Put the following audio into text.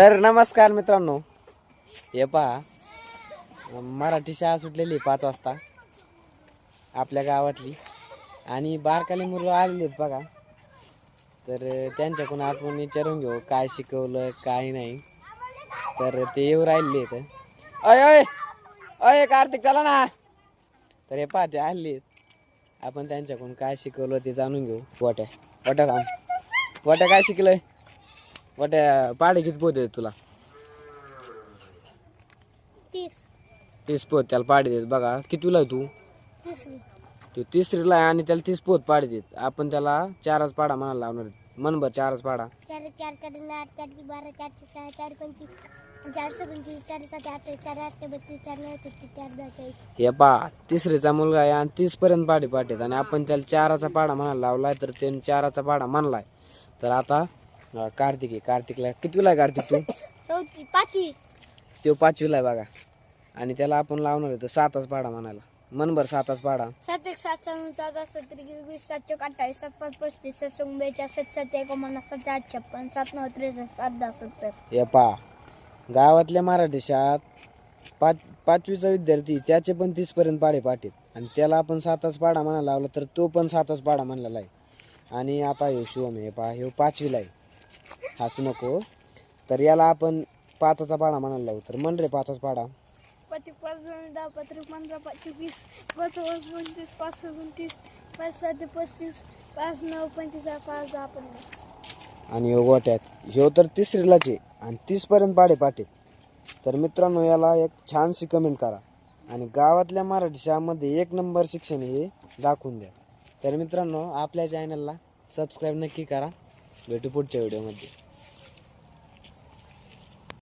तर नमस्कार मित्रांनो. हे पहा. मराठी शाळा सुटलेली आहे पाच वाजता. आपल्या गावातली. आणि बारकाली मुलं आलेली आहेत बघा. तर त्यांच्याकडून आपण विचारून घेऊ काय शिकवलं काय नाही. तर ते येऊ राहिले आहेत. अय अय अय कार्तिक चला ना. तर हे पहा ते आले आहेत. आपण त्यांच्याकडून काय शिकवलं ते जाणून घेऊ. वाट्या वाट्या काम वाट्या काय शिकलंय? वाट्या पाडे किती पोत तुला? तीस. तीस पोत त्याला पाडे देत. बघा कितीला आहे तू? तो तिसरीला आहे आणि त्याला तीस पोत पाडे देत. आपण त्याला चारच पाडा म्हणायला लावणार आहेत. मन बर चारच पाडा. चार चार चार आठ चार बारा चार ती सहा चार पंचवीस चारशे पंचवीस चार सात आठ चार आठ बत्तीस चार नऊ छत्तीस चार दहा चाळीस. हे पा तिसरीचा मुलगा आहे आणि तीस पर्यंत पाडे पाठेत. आणि आपण त्याला चाराचा पाडा म्हणायला लावलाय तर त्याने चाराचा पाडा म्हणलाय. तर आता कार्तिक आहे कार्तिकला कितवीला आहे कार्तिक तू? चौथी पाचवी. तो पाचवीला आहे बघा. आणि त्याला आपण लावणार आहे तर सातच पाडा म्हणायला मनभर सातच पाडा. सात एक सात सहा नऊ चौदा सत्तर वीस सात चौक अठ्ठावीस सात पाच पस्तीस सात चौक बेचाळीस सात सात एकोणपन्नास सात आठ छप्पन सात नऊ त्रेसष्ट सात दहा सत्तर. हे पा गावातल्या मराठी शाळेत पाच पाचवीचा विद्यार्थी त्याचे पण तीसपर्यंत पाडे पाठीत. आणि त्याला आपण सातच पाडा म्हणायला लावला तर तो पण सातच पाडा म्हणलेला आहे आणि आता ह्यो शिवम हे पा ह्यो पाचवीला आहे. हसू नको. तर याला आपण पाचाचा पाडा म्हणायला लावू. तर म्हण रे पाचाच पाडा. पाच एक पाच दोन दहा पाच त्रिक पंधरा पाच वीस. पाच पाच पंचवीस पाच एकोणतीस पाच सात पस्तीस पाच नऊ पंचवीस पाच दहा पन्नास. आणि ह्यो गोट्यात ह्यो तर तिसरीलाच आहे आणि तीसपर्यंत पाडे पाठीत तर मित्रांनो याला एक छानशी कमेंट करा. आणि गावातल्या मराठी शाळेमध्ये एक नंबर शिक्षण हे दाखवून द्या. तर मित्रांनो आपल्या चॅनलला सबस्क्राईब नक्की करा. भेटू पुढच्या व्हिडिओमध्ये